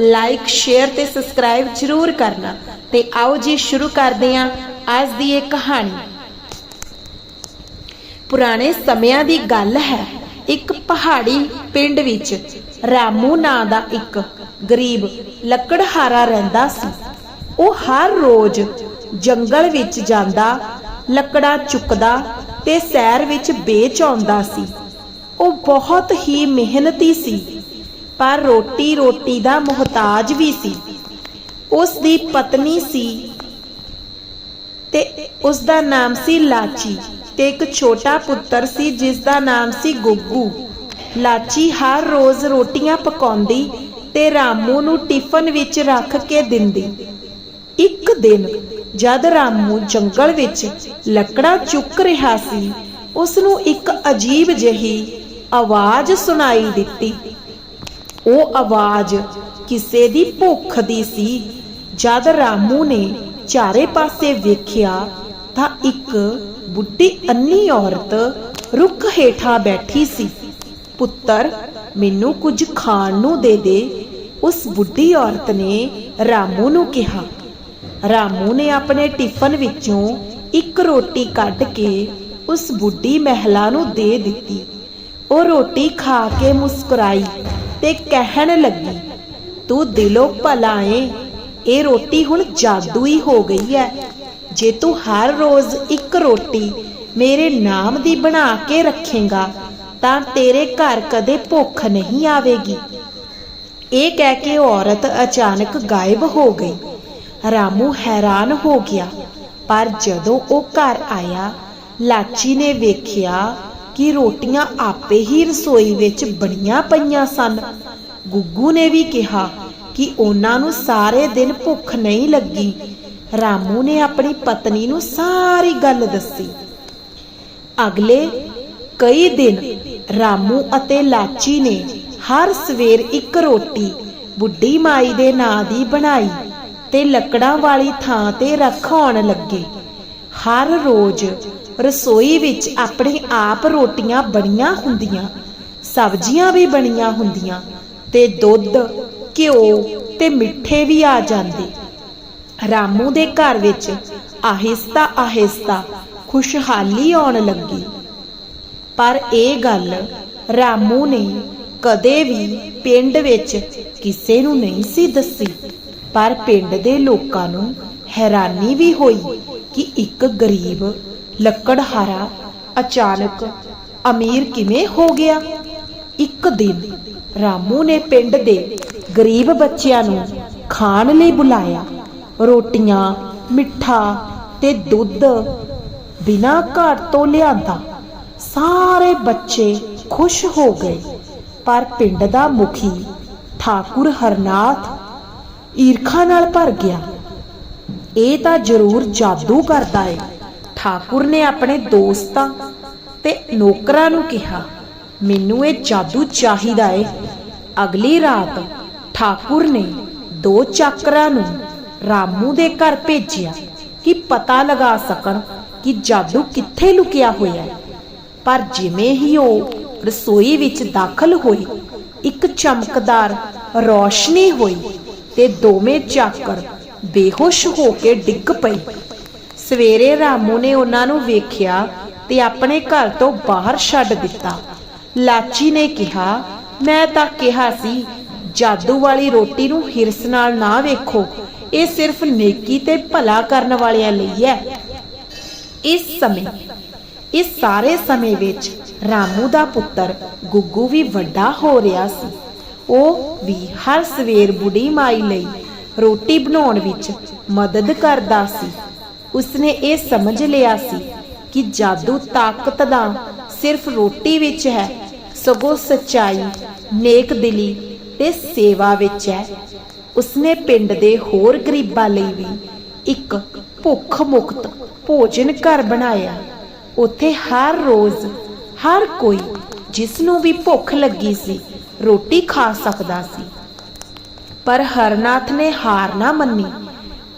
Like share ਤੇ subscribe ਜ਼ਰੂਰ ਕਰਨਾ ਤੇ ਆਓ ਜੀ ਸ਼ੁਰੂ ਕਰਦੇ ਹਾਂ ਅੱਜ ਦੀ ਇਹ ਕਹਾਣੀ। ਪੁਰਾਣੇ ਸਮਿਆਂ ਦੀ ਗੱਲ ਹੈ, ਇੱਕ ਪਹਾੜੀ ਪਿੰਡ ਵਿੱਚ ਰਾਮੂ ਨਾਂ ਦਾ ਇੱਕ ਗਰੀਬ ਲੱਕੜਹਾਰਾ ਰਹਿੰਦਾ ਸੀ। ਉਹ ਹਰ ਰੋਜ਼ ਜੰਗਲ ਵਿੱਚ ਜਾਂਦਾ, ਲੱਕੜਾਂ ਚੁੱਕਦਾ ਤੇ ਸੈਰ ਵਿੱਚ ਵੇਚ ਆਉਂਦਾ ਸੀ। ਉਹ ਬਹੁਤ ਹੀ ਮਿਹਨਤੀ ਸੀ। ਪਰ ਰੋਟੀ ਰੋਟੀ ਦਾ ਮੁਹਤਾਜ ਵੀ ਸੀ। ਉਸ ਦੀ ਪਤਨੀ ਸੀ ਤੇ ਉਸ ਦਾ ਨਾਮ ਸੀ ਲਾਚੀ ਤੇ ਇੱਕ ਛੋਟਾ ਪੁੱਤਰ ਸੀ ਜਿਸ ਦਾ ਨਾਮ ਸੀ ਗੁੱਗੂ। ਲਾਚੀ ਹਰ ਰੋਜ਼ ਰੋਟੀਆਂ ਪਕਾਉਂਦੀ ਤੇ ਰਾਮੂ ਨੂੰ ਟਿਫਨ ਵਿੱਚ ਰੱਖ ਕੇ ਦਿੰਦੀ। ਇੱਕ ਦਿਨ ਜਦ ਰਾਮੂ ਜੰਗਲ ਵਿੱਚ ਲੱਕੜਾਂ ਚੁੱਕ ਰਿਹਾ ਸੀ, ਉਸ ਨੂੰ ਇੱਕ ਅਜੀਬ ਜਿਹੀ ਆਵਾਜ਼ ਸੁਣਾਈ ਦਿੱਤੀ। ਉਹ ਆਵਾਜ਼ ਕਿਸੇ ਦੀ ਭੁੱਖ ਦੀ ਸੀ। ਜਦ ਰਾਮੂ ਨੇ ਚਾਰੇ ਪਾਸੇ ਵੇਖਿਆ ਤਾਂ ਇੱਕ ਬੁੱਢੀ ਅੰਨੀ ਔਰਤ ਰੁੱਖ ਹੇਠਾਂ ਬੈਠੀ ਸੀ। ਪੁੱਤਰ, ਮੈਨੂੰ ਕੁਝ ਖਾਣ ਨੂੰ ਦੇ ਦੇ, ਉਸ ਬੁੱਢੀ ਔਰਤ ਨੇ ਰਾਮੂ ਨੂੰ ਕਿਹਾ। ਰਾਮੂ ਨੇ ਆਪਣੇ ਟਿਫਨ ਵਿੱਚੋਂ ਇੱਕ ਰੋਟੀ ਕੱਢ ਕੇ ਉਸ ਬੁੱਢੀ ਮਹਿਲਾ ਨੂੰ ਦੇ ਦਿੱਤੀ। ਉਹ ਰੋਟੀ ਖਾ ਕੇ ਮੁਸਕਰਾਈ ਤੇ ਕਹਿਣ ਲੱਗੀ, ਤੂੰ ਦਿਲੋਂ ਭਲਾ ਏ। ਇਹ ਰੋਟੀ ਹੁਣ ਜਾਦੂਈ ਹੋ ਗਈ ਹੈ ਜੇ ਤੂੰ ਹਰ ਰੋਜ਼ ਇੱਕ ਰੋਟੀ ਮੇਰੇ ਨਾਮ ਦੀ ਬਣਾ ਕੇ ਰੱਖੇਗਾ, ਤਾਂ ਤੇਰੇ ਘਰ ਕਦੇ ਭੁੱਖ ਨਹੀਂ ਆਵੇਗੀ। ਇਹ ਕਹਿ ਕੇ ਔਰਤ ਅਚਾਨਕ ਗਾਇਬ ਹੋ ਗਈ। ਰਾਮੂ ਹੈਰਾਨ ਹੋ ਗਿਆ, ਪਰ ਜਦੋਂ ਉਹ ਘਰ ਆਇਆ, ਲਾਚੀ ਨੇ ਵੇਖਿਆ ਕਿ ਰੋਟੀਆਂ ਆਪੇ ਹੀ ਰਸੋਈ ਵਿੱਚ ਬਣੀਆਂ ਪਈਆਂ ਸਨ। ਗੁੱਗੂ ਨੇ ਵੀ ਕਿਹਾ ਕਿ ਉਹਨਾਂ ਨੂੰ ਸਾਰੇ ਦਿਨ ਭੁੱਖ ਨਹੀਂ ਲੱਗੀ। ਰਾਮੂ ਨੇ ਆਪਣੀ ਪਤਨੀ ਨੂੰ ਸਾਰੀ ਗੱਲ ਦੱਸੀ। ਅਗਲੇ ਕਈ ਦਿਨ ਰਾਮੂ ਅਤੇ ਲਾਚੀ ਨੇ ਹਰ ਸਵੇਰ ਇੱਕ ਰੋਟੀ ਬੁੱਢੀ ਮਾਈ ਦੇ ਨਾਂ ਦੀ ਬਣਾਈ ਤੇ ਲੱਕੜਾਂ ਵਾਲੀ ਥਾਂ ਤੇ ਰਖਾਉਣ ਲੱਗੇ। ਹਰ ਰੋਜ਼ ਰਸੋਈ ਵਿੱਚ ਆਪਣੇ ਆਪ ਰੋਟੀਆਂ ਬਣੀਆਂ ਹੁੰਦੀਆਂ, ਸਬਜ਼ੀਆਂ ਵੀ ਬਣੀਆਂ ਹੁੰਦੀਆਂ ਤੇ ਦੁੱਧ, ਘਿਓ ਤੇ ਮਿੱਠੇ ਵੀ ਆ ਜਾਂਦੇ। ਰਾਮੂ ਦੇ ਘਰ ਵਿੱਚ ਆਹਿਸਤਾ ਆਹਿਸਤਾ ਖੁਸ਼ਹਾਲੀ ਆਉਣ ਲੱਗੀ। ਪਰ ਇਹ ਗੱਲ ਰਾਮੂ ਨੇ ਕਦੇ ਵੀ ਪਿੰਡ ਵਿੱਚ ਕਿਸੇ ਨੂੰ ਨਹੀਂ ਸੀ ਦੱਸੀ। ਪਰ ਪਿੰਡ ਦੇ ਲੋਕਾਂ ਨੂੰ ਹੈਰਾਨੀ ਵੀ ਹੋਈ ਕਿ ਇੱਕ ਗਰੀਬ ਲੱਕੜਹਾਰਾ ਅਚਾਨਕ ਅਮੀਰ ਕਿਵੇਂ ਹੋ ਗਿਆ? ਇੱਕ ਦਿਨ ਰਾਮੂ ਨੇ ਪਿੰਡ ਦੇ ਗਰੀਬ ਬੱਚਿਆਂ ਨੂੰ ਖਾਣ ਲਈ ਬੁਲਾਇਆ। ਰੋਟੀਆਂ, ਮਿੱਠਾ ਤੇ ਦੁੱਧ ਬਿਨਾਂ ਘਰ ਤੋਂ ਲਿਆਂਦਾ। ਸਾਰੇ ਬੱਚੇ ਖੁਸ਼ ਹੋ ਗਏ। ਪਰ ਪਿੰਡ ਦਾ ਮੁਖੀ ਠਾਕੁਰ ਹਰਨਾਥ ਈਰਖਾ ਨਾਲ ਭਰ ਗਿਆ। ਇਹ ਤਾਂ ਜ਼ਰੂਰ ਜਾਦੂ ਕਰਦਾ ਏ। ਠਾਕੁਰ ਨੇ ਆਪਣੇ ਦੋਸਤਾਂ ਤੇ ਨੌਕਰਾਂ ਨੂੰ ਕਿਹਾ, ਮੈਨੂੰ ਇਹ ਜਾਦੂ ਚਾਹੀਦਾ ਏ। ਅਗਲੀ ਰਾਤ ਠਾਕੁਰ ਨੇ ਦੋ ਚਾਕਰਾਂ ਨੂੰ ਰਾਮੂ ਦੇ ਘਰ ਭੇਜਿਆ ਕਿ ਪਤਾ ਲਗਾ ਸਕਣ ਕਿ ਜਾਦੂ ਕਿੱਥੇ ਲੁਕਿਆ ਹੋਇਆ ਹੈ ਪਰ ਜਿਵੇਂ ਹੀ ਉਹ ਰਸੋਈ ਵਿੱਚ ਦਾਖਲ ਹੋਈ, ਇੱਕ ਚਮਕਦਾਰ ਰੌਸ਼ਨੀ ਹੋਈ ਤੇ ਦੋਵੇਂ ਚਾਕਰ ਬੇਹੋਸ਼ ਹੋ ਕੇ ਡਿੱਗ ਪਏ। ਸਵੇਰੇ ਰਾਮੂ ਨੇ ਉਹਨਾਂ ਨੂੰ ਵੇਖਿਆ ਤੇ ਆਪਣੇ ਘਰ ਤੋਂ ਬਾਹਰ ਛੱਡ ਦਿੱਤਾ। ਲਾਚੀ ਨੇ ਕਿਹਾ, ਮੈਂ ਤਾਂ ਕਿਹਾ ਸੀ, ਜਾਦੂ ਵਾਲੀ ਰੋਟੀ ਨੂੰ ਹਿਰਸ ਨਾਲ ਨਾ ਵੇਖੋ। ਇਹ ਸਿਰਫ ਨੇਕੀ ਤੇ ਭਲਾ ਕਰਨ ਵਾਲਿਆਂ ਲਈ ਹੈ। ਇਸ ਸਮੇਂ, ਇਸ ਸਾਰੇ ਸਮੇਂ ਵਿੱਚ ਰਾਮੂ ਦਾ ਪੁੱਤਰ ਗੁੱਗੂ ਵੀ ਵੱਡਾ ਹੋ ਰਿਹਾ ਸੀ। ਉਹ ਵੀ ਹਰ ਸਵੇਰ ਬੁੱਢੀ ਮਾਈ ਲਈ ਰੋਟੀ ਬਣਾਉਣ ਵਿੱਚ ਮਦਦ ਕਰਦਾ ਸੀ। ਉਸਨੇ ਇਹ ਸਮਝ ਲਿਆ ਸੀ ਕਿ ਜਾਦੂ ਤਾਕਤ ਦਾ ਸਿਰਫ ਰੋਟੀ ਵਿੱਚ ਹੈ, ਸਗੋਂ ਸਚਾਈ, ਨੇਕ ਦਿਲੀ ਤੇ ਸੇਵਾ ਵਿੱਚ ਹੈ। ਉਸਨੇ ਪਿੰਡ ਦੇ ਹੋਰ ਗਰੀਬਾਂ ਲਈ ਵੀ ਇੱਕ ਭੁੱਖ ਮੁਕਤ ਭੋਜਨ ਘਰ ਬਣਾਇਆ। ਉੱਥੇ ਹਰ ਰੋਜ਼ ਹਰ ਕੋਈ ਜਿਸ ਨੂੰ ਵੀ ਭੁੱਖ ਲੱਗੀ ਸੀ, ਰੋਟੀ ਖਾ ਸਕਦਾ ਸੀ। ਪਰ ਹਰਨਾਥ ਨੇ ਹਾਰ ਨਾ ਮੰਨੀ।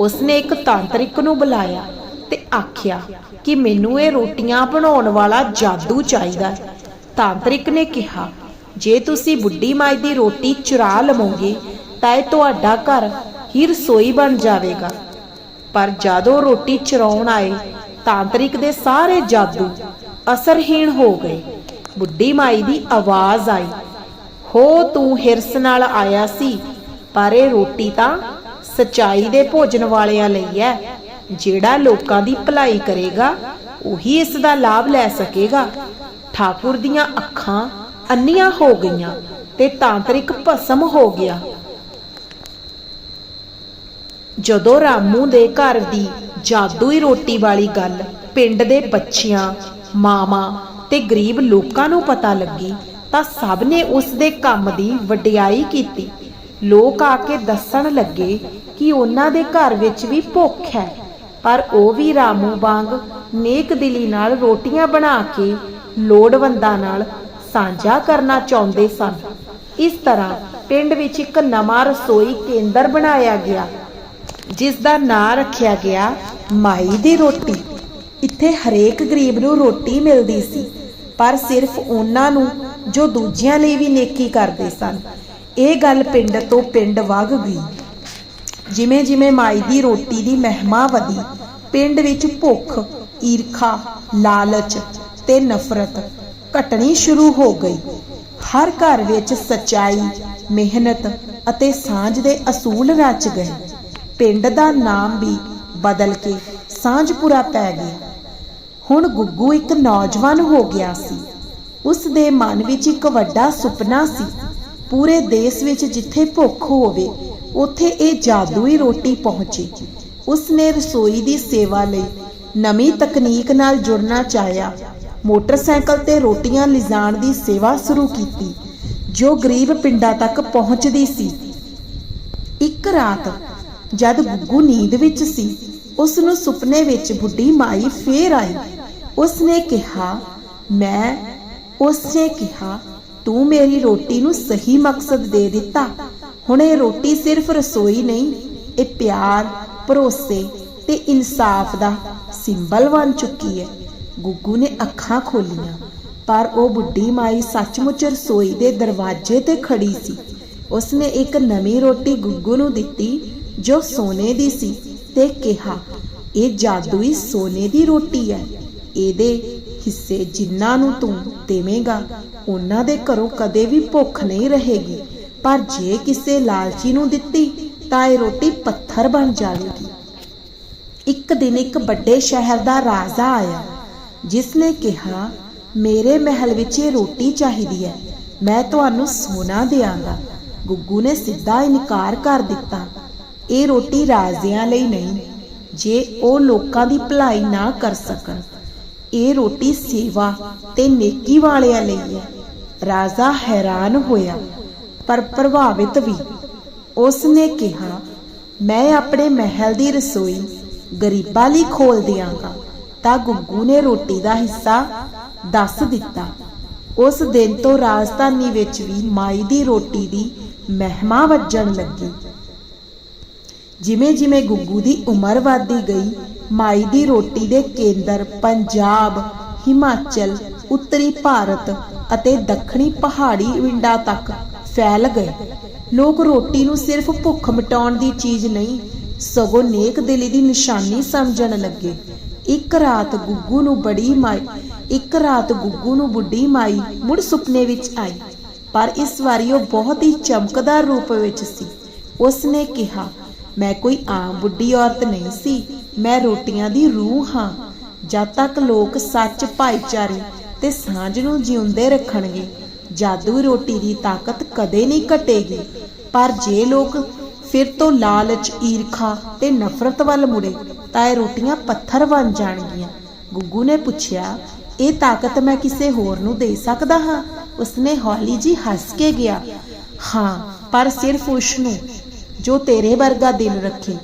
ਉਸਨੇ ਇੱਕ ਤਾਂਤਰਿਕ ਨੂੰ ਬੁਲਾਇਆ ਤੇ ਆਖਿਆ ਕਿ ਮੈਨੂੰ ਇਹ ਰੋਟੀਆਂ ਬਣਾਉਣ ਵਾਲਾ ਜਾਦੂ ਚਾਹੀਦਾ ਹੈ। ਤਾਂਤਰਿਕ ਨੇ ਕਿਹਾ, ਜੇ ਤੁਸੀਂ ਬੁੱਢੀ ਮਾਈ ਦੀ ਰੋਟੀ ਚੁਰਾ ਲਵੋਗੇ, ਤਾਂ ਇਹ ਤੁਹਾਡਾ ਘਰ ਹੀ ਰਸੋਈ ਬਣ ਜਾਵੇਗਾ ਪਰ ਜਦੋਂ ਰੋਟੀ ਚੁਰਾਉਣ ਆਏ, ਤਾਂਤਰਿਕ ਦੇ ਸਾਰੇ ਜਾਦੂ ਅਸਰਹੀਣ ਹੋ ਗਏ ਬੁੱਢੀ ਮਾਈ ਦੀ ਆਵਾਜ਼ ਆਈ, ਹੋ, ਤੂੰ ਹਿਰਸ ਨਾਲ ਆਇਆ ਸੀ, ਪਰ ਇਹ ਰੋਟੀ ਤਾਂ ਸਚਾਈ ਦੇ ਭੋਜਨ ਵਾਲਿਆਂ ਲਈ ਹੈ। ਜਿਹੜਾ ਲੋਕਾਂ ਦੀ ਭਲਾਈ ਕਰੇਗਾ, ਉਹੀ ਇਸ ਦਾ ਲਾਭ ਲੈ ਸਕੇਗਾ। ਠਾਕੁਰ ਦੀਆਂ ਅੱਖਾਂ ਅੰਨੀਆਂ ਹੋ ਗਈਆਂ ਤੇ ਤਾਂਤਰਿਕ ਭਸਮ ਹੋ ਗਿਆ। ਜਦੋਂ ਰਾਮੂ ਦੇ ਘਰ ਦੀ ਜਾਦੂਈ ਰੋਟੀ ਵਾਲੀ ਗੱਲ ਪਿੰਡ ਦੇ ਬੱਚਿਆਂ, ਮਾਵਾਂ ਤੇ ਗਰੀਬ ਲੋਕਾਂ ਨੂੰ ਪਤਾ ਲੱਗੀ, ਤਾਂ ਸਭ ਨੇ ਉਸ ਦੇ ਕੰਮ ਦੀ ਵਡਿਆਈ ਕੀਤੀ। ਲੋਕ ਆ ਕੇ ਦੱਸਣ ਲੱਗੇ ਕਿ ਉਹਨਾਂ ਦੇ ਘਰ ਵਿੱਚ ਵੀ ਭੁੱਖ ਹੈ। ਪਰ ਉਹ ਵੀ ਰਾਮੂ ਵਾਂਗ ਨੇਕ ਦਿਲੀ ਨਾਲ ਰੋਟੀਆਂ ਬਣਾ ਕੇ ਲੋੜਵੰਦਾਂ ਨਾਲ ਸਾਂਝਾ ਕਰਨਾ ਚਾਹੁੰਦੇ ਸਨ। ਇਸ ਤਰ੍ਹਾਂ ਪਿੰਡ ਵਿੱਚ ਇੱਕ ਨਵਾਂ ਰਸੋਈ ਕੇਂਦਰ ਬਣਾਇਆ ਗਿਆ, ਜਿਸ ਦਾ ਨਾਂ ਰੱਖਿਆ ਗਿਆ ਮਾਈ ਦੀ ਰੋਟੀ। ਇੱਥੇ ਹਰੇਕ ਗਰੀਬ ਨੂੰ ਰੋਟੀ ਮਿਲਦੀ ਸੀ, ਪਰ ਸਿਰਫ ਉਹਨਾਂ ਨੂੰ ਜੋ ਦੂਜਿਆਂ ਲਈ ਵੀ ਨੇਕੀ ਕਰਦੇ ਸਨ। ਇਹ ਗੱਲ ਪਿੰਡ ਤੋਂ ਪਿੰਡ ਵਗ ਗਈ। ਜਿਵੇਂ ਜਿਵੇਂ ਮਾਈ ਦੀ ਰੋਟੀ ਦੀ ਮਹਿਮਾ ਵਧੀ, ਪਿੰਡ ਵਿੱਚ ਭੁੱਖ, ਈਰਖਾ, ਲਾਲਚ ਤੇ ਨਫ਼ਰਤ ਘਟਣੀ ਸ਼ੁਰੂ ਹੋ ਗਈ। ਹਰ ਘਰ ਵਿੱਚ ਸਚਾਈ, ਮਿਹਨਤ ਅਤੇ ਸਾਂਝ ਦੇ ਅਸੂਲ ਰਚ ਗਏ। ਪਿੰਡ ਦਾ ਨਾਮ ਵੀ ਬਦਲ ਕੇ ਸਾਂਝਪੁਰਾ ਪੈ ਗਿਆ। ਹੁਣ ਗੁੱਗੂ ਇੱਕ ਨੌਜਵਾਨ ਹੋ ਗਿਆ ਸੀ। ਉਸ ਦੇ ਮਨ ਵਿੱਚ ਇੱਕ ਵੱਡਾ ਸੁਪਨਾ ਸੀ। ਪੂਰੇ ਦੇਸ਼ ਵਿੱਚ ਜਿੱਥੇ ਭੁੱਖ ਹੋਵੇ, ਉੱਥੇ ਇਹ ਜਾਦੂਈ ਰੋਟੀ ਪਹੁੰਚੇ। ਉਸ ਨੇ ਰਸੋਈ ਦੀ ਸੇਵਾ ਲਈ ਨਵੀਂ ਤਕਨੀਕ ਨਾਲ ਜੁੜਨਾ ਚਾਹਿਆ। ਮੋਟਰਸਾਈਕਲ ਤੇ ਰੋਟੀਆਂ ਲਿਜਾਣ ਦੀ ਸੇਵਾ ਸ਼ੁਰੂ ਕੀਤੀ, ਜੋ ਗਰੀਬ ਪਿੰਡਾਂ ਤੱਕ ਪਹੁੰਚਦੀ ਸੀ। ਇੱਕ ਰਾਤ, ਜਦ ਗੁੱਗੂ ਨੀਂਦ ਵਿੱਚ ਸੀ ਉਸ ਨੂੰ ਸੁਪਨੇ ਵਿੱਚ ਬੁੱਢੀ ਮਾਈ ਫੇਰ ਆਈ। ਉਸ ਨੇ ਕਿਹਾ, ਮੈਂ ਉਸ ਨੇ ਕਿਹਾ ਤੂੰ ਮੇਰੀ ਰੋਟੀ ਨੂੰ ਸਹੀ ਮਕਸਦ ਦੇ ਦਿੱਤਾ। ਹੁਣ ਇਹ ਰੋਟੀ ਸਿਰਫ ਰਸੋਈ ਨਹੀਂ, ਇਹ ਪਿਆਰ, ਭਰੋਸੇ ਤੇ ਇਨਸਾਫ ਦਾ ਸਿੰਬਲ ਬਣ ਚੁੱਕੀ ਹੈ। ਗੁੱਗੂ ਨੇ ਅੱਖਾਂ ਖੋਲੀਆਂ, ਪਰ ਉਹ ਬੁੱਢੀ ਮਾਈ ਸੱਚਮੁੱਚ ਰਸੋਈ ਦੇ ਦਰਵਾਜ਼ੇ ਤੇ ਖੜੀ ਸੀ। ਉਸਨੇ ਇੱਕ ਨਵੀਂ ਰੋਟੀ ਗੁੱਗੂ ਨੂੰ ਦਿੱਤੀ, ਜੋ ਸੋਨੇ ਦੀ ਸੀ ਤੇ ਕਿਹਾ, ਇਹ ਜਾਦੂਈ ਸੋਨੇ ਦੀ ਰੋਟੀ ਹੈ। ਇਹਦੇ ਹਿੱਸੇ ਜਿਨ੍ਹਾਂ ਨੂੰ ਤੂੰ ਦੇਵੇਂਗਾ, ਉਹਨਾਂ ਦੇ ਘਰੋਂ ਕਦੇ ਵੀ ਭੁੱਖ ਨਹੀਂ ਰਹੇਗੀ। ਪਰ ਜੇ ਕਿਸੇ ਲਾਲਚੀ ਨੂੰ ਦਿੱਤੀ, ਤਾਂ ਇਹ ਰੋਟੀ ਪੱਥਰ ਬਣ ਜਾਵੇਗੀ। ਇੱਕ ਦਿਨ ਇੱਕ ਵੱਡੇ ਸ਼ਹਿਰ ਦਾ ਰਾਜਾ ਆਇਆ, ਜਿਸ ਨੇ ਕਿਹਾ, ਮੇਰੇ ਮਹਿਲ ਵਿੱਚ ਇਹ ਰੋਟੀ ਚਾਹੀਦੀ ਹੈ, ਮੈਂ ਤੁਹਾਨੂੰ ਸੋਨਾ ਦੇਵਾਂਗਾ ਗੁੱਗੂ ਨੇ ਸਿੱਧਾ ਇਨਕਾਰ ਕਰ ਦਿੱਤਾ, ਇਹ ਰੋਟੀ ਰਾਜਿਆਂ ਲਈ ਨਹੀਂ, ਜੇ ਉਹ ਲੋਕਾਂ ਦੀ ਭਲਾਈ ਨਾ ਕਰ ਸਕਣ। ਇਹ ਰੋਟੀ ਸੇਵਾ ਤੇ ਨੇਕੀ ਵਾਲਿਆਂ ਲਈ ਹੈ। ਰਾਜਾ ਹੈਰਾਨ ਹੋਇਆ, ਪਰ ਪ੍ਰਭਾਵਿਤ ਵੀ। ਉਸ ਨੇ ਕਿਹਾ, ਮੈਂ ਆਪਣੇ ਮਹਿਲ ਦੀ ਰਸੋਈ ਗਰੀਬਾਂ ਲਈ ਖੋਲ ਦਿਆਂਗਾ, ਤਾਂ ਗੁੱਗੂ ਨੇ ਰੋਟੀ ਦਾ ਹਿੱਸਾ ਦੱਸ ਦਿੱਤਾ। ਉਸ ਦਿਨ ਤੋਂ ਰਾਜਧਾਨੀ ਵਿੱਚ ਵੀ ਮਾਈ ਦੀ ਰੋਟੀ ਦੀ ਮਹਿਮਾ ਵੱਜਣ ਲੱਗੀ। ਜਿਵੇਂ ਜਿਵੇਂ ਗੁੱਗੂ ਦੀ ਉਮਰ ਵਧਦੀ ਗਈ ਮਾਈ ਦੀ ਰੋਟੀ ਦੇ ਕੇਂਦਰ ਪੰਜਾਬ, ਹਿਮਾਚਲ, ਉੱਤਰੀ ਭਾਰਤ ਅਤੇ ਦੱਖਣੀ ਪਹਾੜੀ ਵਿੰਡਾਂ ਤੱਕ ਫੈਲ ਗਏ। ਲੋਕ ਰੋਟੀ ਨੂੰ ਸਿਰਫ ਭੁੱਖ ਮਿਟਾਉਣ ਦੀ ਚੀਜ਼ ਨਹੀਂ, ਸਗੋਂ ਨੇਕ ਦਿਲੀ ਦੀ ਨਿਸ਼ਾਨੀ ਸਮਝਣ ਲੱਗੇ। ਇੱਕ ਰਾਤ ਗੁੱਗੂ ਨੂੰ ਬੜੀ ਮਾਈ, ਇੱਕ ਰਾਤ ਗੁੱਗੂ ਨੂੰ ਬੁੱਢੀ ਮਾਈ ਮੁੜ ਸੁਪਨੇ ਵਿੱਚ ਆਈ, ਪਰ ਇਸ ਵਾਰੀ ਉਹ ਬਹੁਤ ਹੀ ਚਮਕਦਾਰ ਰੂਪ ਵਿੱਚ ਸੀ। ਉਸ ਨੇ ਕਿਹਾ, ਮੈਂ ਕੋਈ ਆਮ ਬੁੱਢੀ ਔਰਤ ਨਹੀਂ ਸੀ ਮੈਂ ਰੋਟੀਆਂ ਦੀ ਰੂਹ ਹਾਂ। ਜਦ ਤੱਕ ਲੋਕ ਸੱਚ, ਭਾਈਚਾਰੇ ਤੇ ਸਾਂਝ ਨੂੰ ਜਿਉਂਦੇ ਰੱਖਣਗੇ, ਜਾਦੂ ਰੋਟੀ ਦੀ ਤਾਕਤ ਕਦੇ ਨਹੀਂ ਘਟੇਗੀ। ਪਰ ਜੇ ਲੋਕ ਫਿਰ ਤੋਂ ਲਾਲਚ, ਈਰਖਾ ਤੇ ਨਫ਼ਰਤ ਵੱਲ ਮੁੜੇ, ਤਾਂ ਇਹ ਰੋਟੀਆਂ ਪੱਥਰ ਬਣ ਜਾਣਗੀਆਂ। ਗੁੱਗੂ ਨੇ ਪੁੱਛਿਆ, ਇਹ ਤਾਕਤ ਮੈਂ ਕਿਸੇ ਹੋਰ ਨੂੰ ਦੇ ਸਕਦਾ ਹਾਂ? ਉਸਨੇ ਹੌਲੀ ਜੀ ਹੱਸ ਕੇ ਗਿਆ, ਹਾਂ, ਪਰ ਸਿਰਫ ਉਸ ਨੂੰ ਜੋ ਤੇਰੇ ਵਰਗਾ ਦਿਲ ਰੱਖੇ।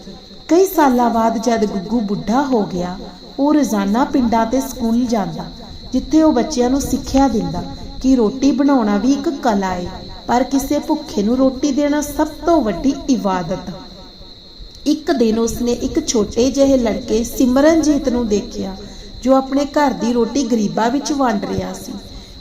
ਕਈ ਸਾਲਾਂ ਬਾਅਦ ਜਦ ਗੁੱਗੂ ਬੁੱਢਾ ਹੋ ਗਿਆ, ਉਹ ਰੋਜ਼ਾਨਾ ਪਿੰਡਾਂ ਤੇ ਸਕੂਲ ਜਾਂਦਾ, ਜਿੱਥੇ ਉਹ ਬੱਚਿਆਂ ਨੂੰ ਸਿੱਖਿਆ ਦਿੰਦਾ ਕਿ ਰੋਟੀ ਬਣਾਉਣਾ ਵੀ ਇੱਕ ਕਲਾ ਹੈ ਪਰ ਕਿਸੇ ਭੁੱਖੇ ਨੂੰ ਰੋਟੀ ਦੇਣਾ ਸਭ ਤੋਂ ਵੱਡੀ ਇਬਾਦਤ। ਇੱਕ ਦਿਨ ਉਸਨੇ ਇੱਕ ਛੋਟੇ ਜਿਹੇ ਲੜਕੇ ਸਿਮਰਨਜੀਤ ਨੂੰ ਦੇਖਿਆ, ਜੋ ਆਪਣੇ ਘਰ ਦੀ ਰੋਟੀ ਗਰੀਬਾਂ ਵਿੱਚ ਵੰਡ ਰਿਹਾ ਸੀ।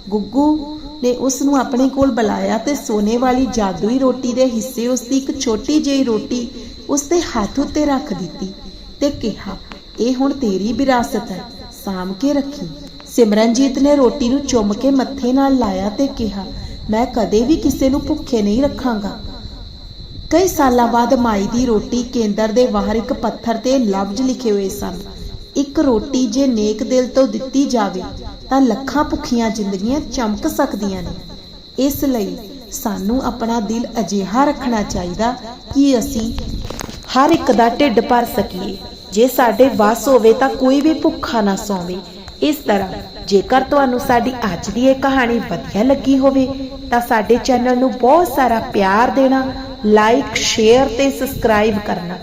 ਗੁੱਗੂ ਨੇ ਉਸ ਨੂੰ ਆਪਣੇ ਕੋਲ ਬੁਲਾਇਆ ਤੇ ਸੋਨੇ ਵਾਲੀ ਜਾਦੂਈ ਰੋਟੀ ਦੇ ਹਿੱਸੇ ਉਸ ਦੀ ਇੱਕ ਛੋਟੀ ਜਿਹੀ ਰੋਟੀ ਉਸ ਹੱਥ ਉੱਤੇ ਰੱਖ ਦਿੱਤੀ ਤੇ ਕਿਹਾ, ਇਹ ਹੁਣ ਤੇਰੀ ਵਿਰਾਸਤ ਹੈ, ਸਾਂਭ ਕੇ ਰੱਖੀ। ਸਿਮਰਨਜੀਤ ਨੇ ਰੋਟੀ ਨੂੰ ਚੁੰਮ ਕੇ ਮੱਥੇ ਨਾਲ ਲਾਇਆ ਤੇ ਕਿਹਾ, ਮੈਂ ਕਦੇ ਵੀ ਕਿਸੇ ਨੂੰ ਭੁੱਖੇ ਨਹੀਂ ਰੱਖਾਂਗਾ। ਕਈ ਸਾਲਾਂ ਬਾਅਦ ਮਾਈ ਦੀ ਰੋਟੀ ਕੇਂਦਰ ਦੇ ਬਾਹਰ ਇੱਕ ਪੱਥਰ ਤੇ ਲਫ਼ਜ਼ ਲਿਖੇ ਹੋਏ ਸਨ। ਇੱਕ ਰੋਟੀ ਜੇ ਨੇਕ ਦਿਲ ਤੋਂ ਦਿੱਤੀ ਜਾਵੇ, ਤਾਂ ਲੱਖਾਂ ਭੁੱਖੀਆਂ ਜ਼ਿੰਦਗੀਆਂ ਚਮਕ ਸਕਦੀਆਂ ਨੇ। ਇਸ ਲਈ ਸਾਨੂੰ ਆਪਣਾ ਦਿਲ ਅਜਿਹਾ ਰੱਖਣਾ ਚਾਹੀਦਾ ਕਿ ਅਸੀਂ ਹਰ ਇੱਕ ਦਾ ਢਿੱਡ ਭਰ ਸਕੀਏ। ਜੇ ਸਾਡੇ ਵੱਸ ਹੋਵੇ ਤਾਂ ਕੋਈ ਵੀ ਭੁੱਖਾ ਨਾ ਸੌਵੇ। ਇਸ ਤਰ੍ਹਾਂ ਜੇਕਰ ਤੁਹਾਨੂੰ ਸਾਡੀ ਅੱਜ ਦੀ ਇਹ ਕਹਾਣੀ ਵਧੀਆ ਲੱਗੀ ਹੋਵੇ, ਤਾਂ ਸਾਡੇ ਚੈਨਲ ਨੂੰ ਬਹੁਤ ਸਾਰਾ ਪਿਆਰ ਦੇਣਾ ਲਾਈਕ ਸ਼ੇਅਰ ਤੇ ਸਬਸਕ੍ਰਾਈਬ ਕਰਨਾ।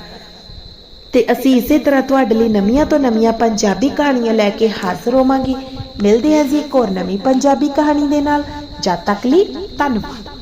ਤੇ ਅਸੀਂ ਇਸੇ ਤਰ੍ਹਾਂ ਤੁਹਾਡੇ ਲਈ ਨਵੀਆਂ ਤੋਂ ਨਵੀਆਂ ਪੰਜਾਬੀ ਕਹਾਣੀਆਂ ਲੈ ਕੇ ਹਾਜ਼ਰ ਹੋਵਾਂਗੇ। ਮਿਲਦੇ ਹਾਂ ਜੀ ਇੱਕ ਹੋਰ ਨਵੀਂ ਪੰਜਾਬੀ ਕਹਾਣੀ ਦੇ ਨਾਲ। ਜਦ ਤੱਕ ਲਈ ਧੰਨਵਾਦ।